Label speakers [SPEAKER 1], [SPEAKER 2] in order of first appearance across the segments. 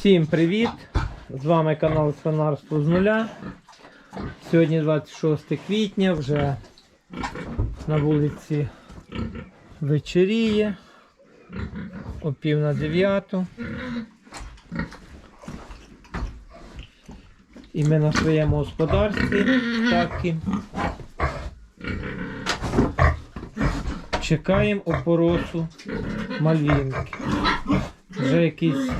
[SPEAKER 1] Всім привіт! З вами канал Свинарство з нуля. Сьогодні 26 квітня, вже на вулиці вечеріє, о пів на дев'яту. І ми на своєму господарстві таки чекаємо опоросу мальвінки. Вже якийсь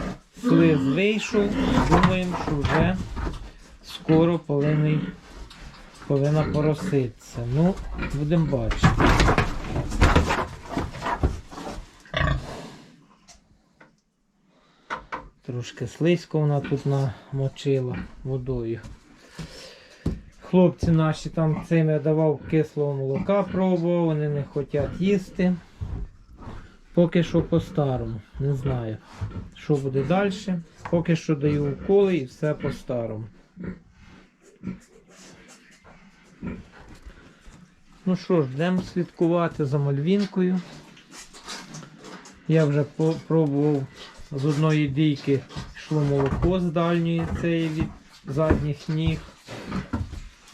[SPEAKER 1] слиз вийшов, думаємо, що вже скоро повинен, повинна пороситися. Ну, будемо бачити. Трошки слизько вона тут намочила водою. Хлопці наші там цим я давав кислого молока пробував, вони не хочуть їсти. Поки що по-старому. Не знаю, що буде далі. Поки що даю уколи і все по-старому. Ну що ж, будемо слідкувати за мальвінкою. Я вже пробував з одної дійки йшло молоко з дальньої цієї від задніх ніг.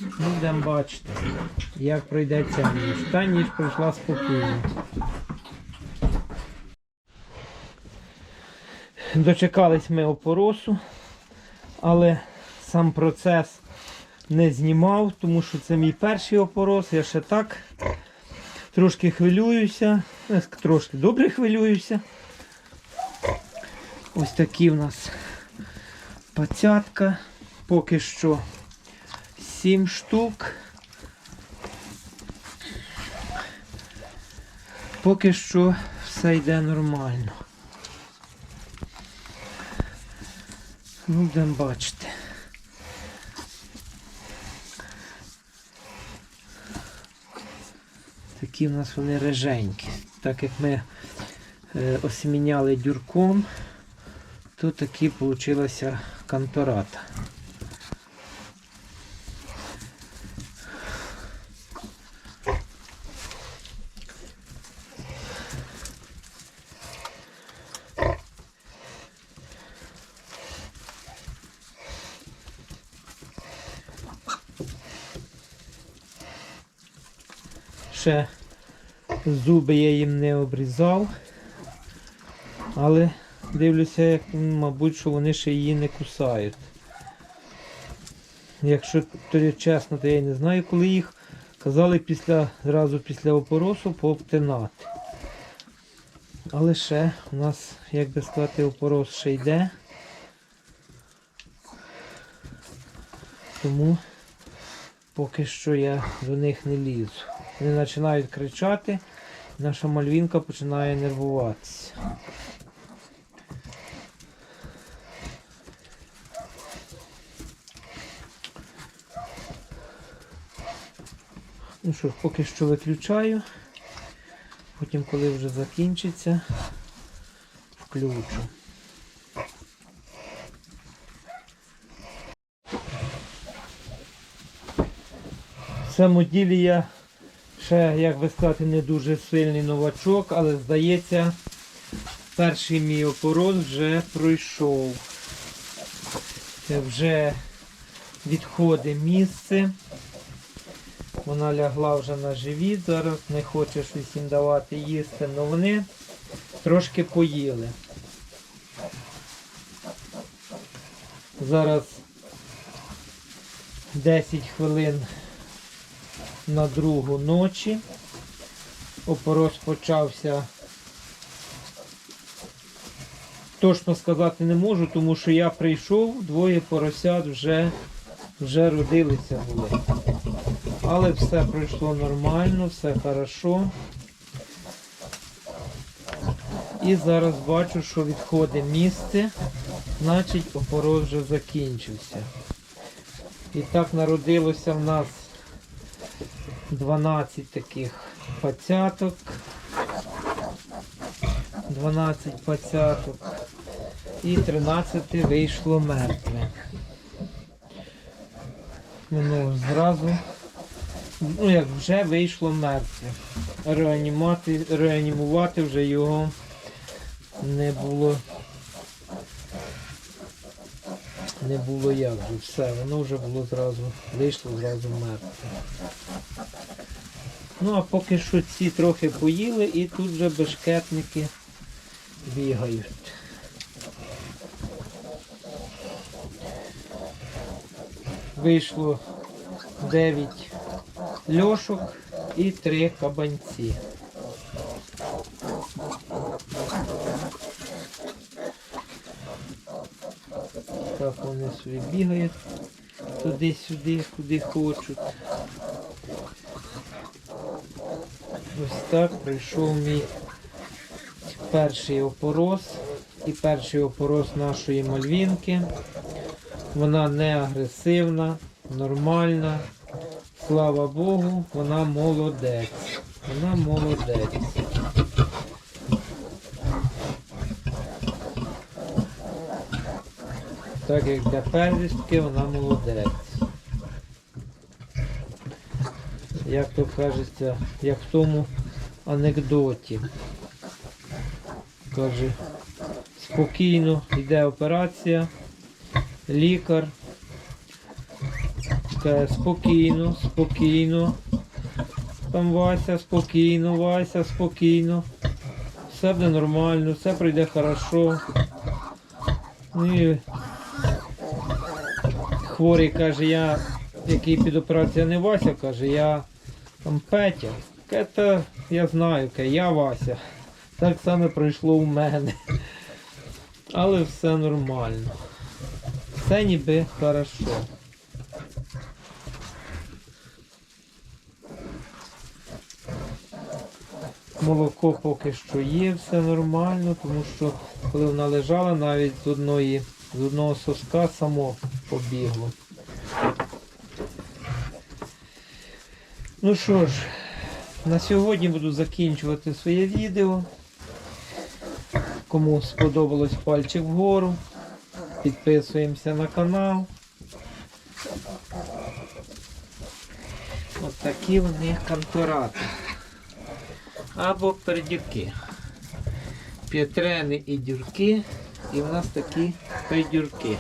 [SPEAKER 1] Ну, будемо бачити, як пройде ця ніч. Та ніч пройшла спокійно. Дочекались ми опоросу, але сам процес не знімав, тому що це мій перший опорос. Я ще так трошки хвилююся, Ну, трошки добре хвилююся. Ось такі в нас пацятка. Поки що 7 штук. Поки що все йде нормально. Ну, будемо бачити. Такі в нас вони реженькі. Так як ми е, осіміняли дюрком, то такі вийшла кантората. Ще зуби я їм не обрізав, але дивлюся, як, мабуть, що вони ще її не кусають. Якщо то чесно, то я не знаю, коли їх казали після, зразу після опоросу пообтинати. Але ще у нас, як би сказати, опорос ще йде. Тому поки що я до них не лізу. Вони починають кричати, наша мальвінка починає нервуватися. Ну що поки що виключаю. Потім, коли вже закінчиться, включу. Ділі я ще, як би сказати, не дуже сильний новачок, але здається, перший мій опорос вже пройшов. Це вже відходить місце. Вона лягла вже на живіт, зараз не хоче щось їм давати їсти, але вони трошки поїли. Зараз 10 хвилин на другу ночі. Опорос почався. Точно сказати не можу, тому що я прийшов, двоє поросят вже, вже родилися були. Але все пройшло нормально, все хорошо. І зараз бачу, що відходить місце, значить опорос вже закінчився. І так народилося в нас 12 таких пацяток. 12 пацяток. І 13 вийшло мертве. Воно зразу, ну як вже вийшло мертве. Реанімувати вже його не було не було як же. Все, воно вже було зразу, вийшло зразу мертве. Ну а поки що ці трохи поїли і тут вже бешкетники бігають. Вийшло 9 льошок і 3 кабанці. Так вони собі бігають туди-сюди, куди хочуть. Ось так прийшов мій перший опорос і перший опорос нашої мальвінки. Вона не агресивна, нормальна. Слава Богу, вона молодець. Вона молодець. Так як для первістки вона молодець. Як то кажеться, як в тому анекдоті. Каже, спокійно йде операція, лікар. Каже, спокійно, спокійно. Там Вася, спокійно, Вася, спокійно. Все буде нормально, все пройде хорошо. Ну і хворий каже, я, який під операцією не Вася, каже, я там Петя. Каже, я знаю, я Вася. Так само пройшло у мене. Але все нормально. Все ніби хорошо. Молоко поки що є, все нормально, тому що коли вона лежала, навіть з одної, з одного соска само побігло. Ну що ж, на сьогодні буду закінчувати своє відео. Кому сподобалось пальчик вгору, підписуємося на канал. От такі вони канторати. Або пердюки. П'ятрени і дюрки. І в нас такі пердюрки.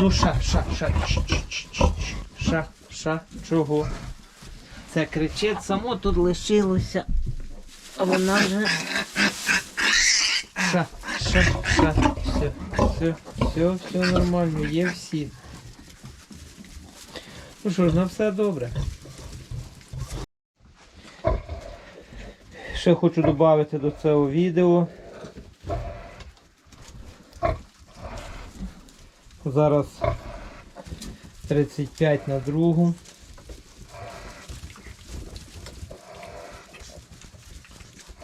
[SPEAKER 1] Ну ша, ша, ша, ч, ч, ч, ч, ша, ша, чого? Це кричить, само тут лишилося. А вона вже. Ша, ша, ша, все, все, все, все нормально, є всі. Ну що ж, на все добре. Ще хочу додати до цього відео. Зараз 35 на другу.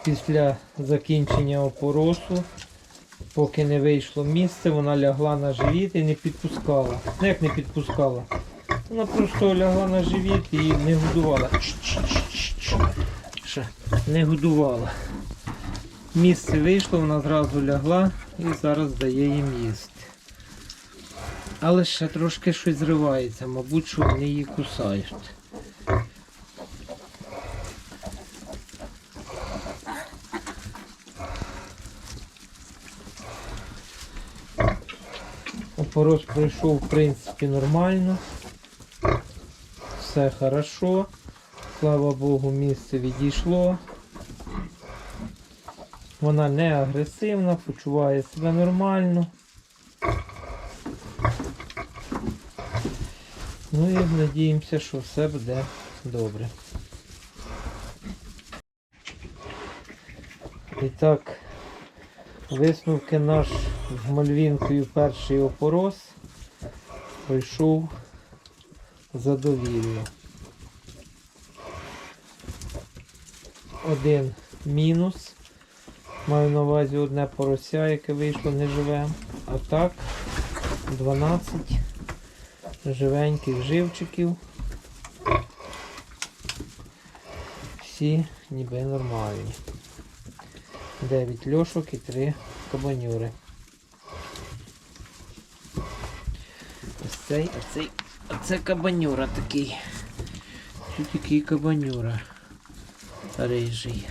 [SPEAKER 1] Після закінчення опоросу, поки не вийшло місце, вона лягла на живіт і не підпускала. Ну як не підпускала? Вона просто лягла на живіт і не годувала. Не годувала. Місце вийшло, вона зразу лягла і зараз дає їм їсти. Але ще трошки щось зривається, мабуть, що вони її кусають. Опорос пройшов, в принципі, нормально. Все хорошо. Слава Богу, місце відійшло. Вона не агресивна, почуває себе нормально. Ну і надіємося, що все буде добре. І так, висновки наш з Мальвінкою перший опорос пройшов задовільно. Один мінус. Маю на увазі одне порося, яке вийшло неживе. А так 12 живеньких живчиків. Всі ніби нормальні. 9 льошок і 3 кабанюри. Ось цей, а цей, це кабанюра такий. Тут такий кабанюра рижий.